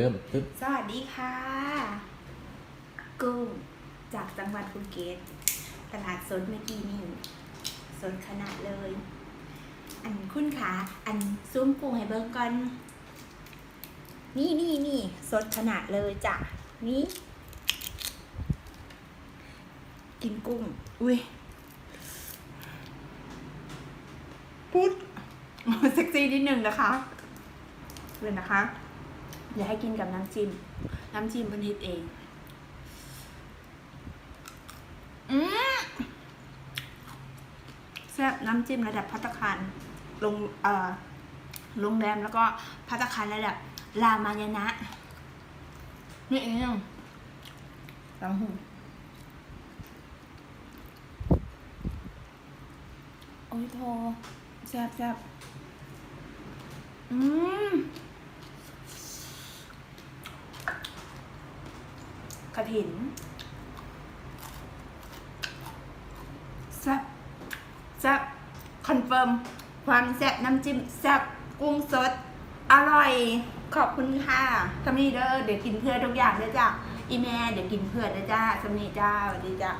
เริ่มตึ๊บสวัสดีค่ะ กุ้งจากจังหวัดภูเก็ตตลาดสดเมื่อกี้นี่สดขนาดเลย อันคุณขาอันซุ้มกุ้งให้เบิ้งก่อน นี่นี่นี่สดขนาดเลยจ้ะนี่ กินกุ้ง อุ้ยพูดเซ็กซี่นิดนึงนะคะเลยนะคะ เดี๋ยวให้กินกับน้ำจิ้ม น้ำจิ้มพนิดเอง อืมแซ่บน้ำจิ้มระดับพัตตาคารลงเอ่อโรงแรมแล้วก็พัตตาคารระดับรามายณะนี่เองสองหูโอ้ยโทแซ่บแซ่บอืม กระถินแซ่บแซ่บคอนเฟิร์มความแซ่บน้ำจิ้มแซ่บกุ้งสด อร่อย ขอบคุณค่ะสำนีเด้อเดี๋ยวกินเพื่อทุกอย่างเด้อจ้ะอีแม่เดี๋ยวกินเพื่อเด้อจ้าสำนีจ้าสวัสดีจ้า